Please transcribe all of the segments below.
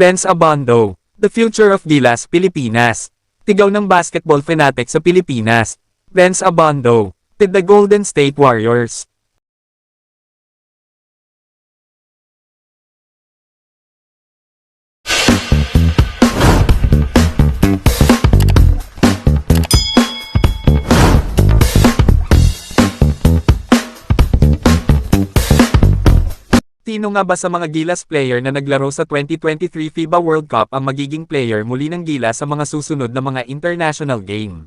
Renz Abando, The Future of Gilas, Pilipinas. Tigaw ng basketball fanatic sa Pilipinas. Renz Abando, with the Golden State Warriors. Sino nga ba sa mga Gilas player na naglaro sa 2023 FIBA World Cup ang magiging player muli ng Gilas sa mga susunod na mga international game?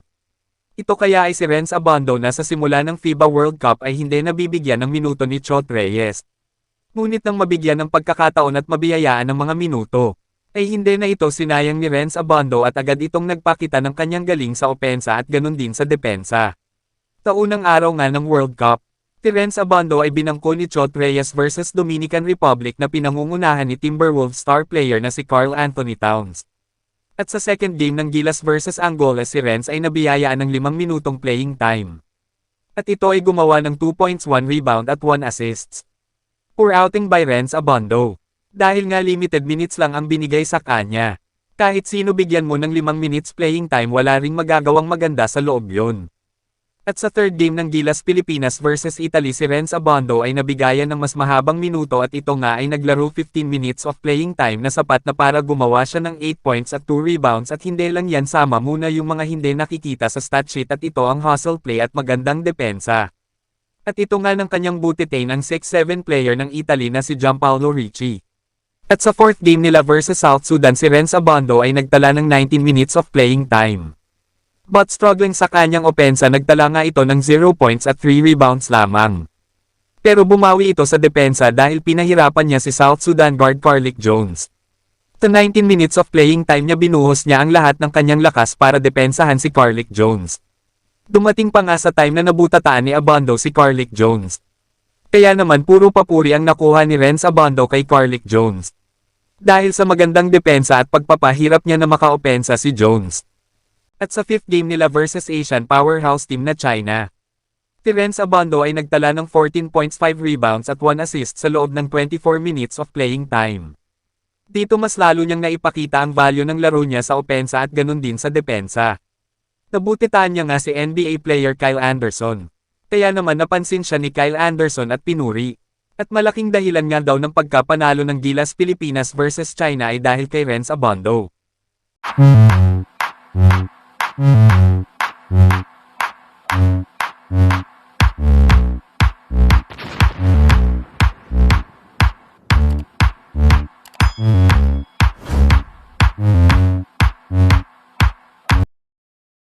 Ito kaya ay si Renz Abando na sa simula ng FIBA World Cup ay hindi nabibigyan ng minuto ni Chot Reyes. Ngunit nang mabigyan ng pagkakataon at mabiyayaan ng mga minuto, ay hindi na ito sinayang ni Renz Abando at agad itong nagpakita ng kanyang galing sa opensa at ganun din sa depensa. Taunang araw nga ng World Cup, Si Renz Abando ay binangko ni Chot Reyes versus Dominican Republic na pinangungunahan ni Timberwolves star player na si Carl Anthony Towns. At sa second game ng Gilas versus Angola si Renz ay nabiyayaan ng 5 minutong playing time. At ito ay gumawa ng 2 points 1 rebound at 1 assists. Poor outing by Renz Abando. Dahil nga limited minutes lang ang binigay sa kanya. Kahit sino bigyan mo ng 5 minutes playing time wala ring magagawang maganda sa loob yon. At sa third game ng Gilas Pilipinas versus Italy si Renz Abando ay nabigayan ng mas mahabang minuto at ito nga ay naglaro 15 minutes of playing time na sapat na para gumawa siya ng 8 points at 2 rebounds at hindi lang yan sama muna yung mga hindi nakikita sa stat sheet at ito ang hustle play at magandang depensa. At ito nga ng kanyang butitain ang 6-7 player ng Italy na si Gianpaolo Ricci. At sa fourth game nila versus South Sudan si Renz Abando ay nagtala ng 19 minutes of playing time. But struggling sa kanyang opensa nagtala nga ito ng 0 points at 3 rebounds lamang. Pero bumawi ito sa depensa dahil pinahirapan niya si South Sudan guard Carlick Jones. Sa 19 minutes of playing time niya binuhos niya ang lahat ng kanyang lakas para depensahan si Carlick Jones. Dumating pa nga sa time na nabutataan ni Abando si Carlick Jones. Kaya naman puro papuri ang nakuha ni Renz Abando kay Carlick Jones. Dahil sa magandang depensa at pagpapahirap niya na makaopensa si Jones. At sa fifth game nila versus Asian powerhouse team na China. Terence Abando ay nagtala ng 14 points 5 rebounds at 1 assist sa loob ng 24 minutes of playing time. Dito mas lalo niyang naipakita ang value ng laro niya sa opensa at ganun din sa depensa. Nabutitaan niya nga si NBA player Kyle Anderson. Kaya naman napansin siya ni Kyle Anderson at pinuri. At malaking dahilan nga daw ng pagkapanalo ng Gilas Pilipinas versus China ay dahil kay Renz. Mm-hmm.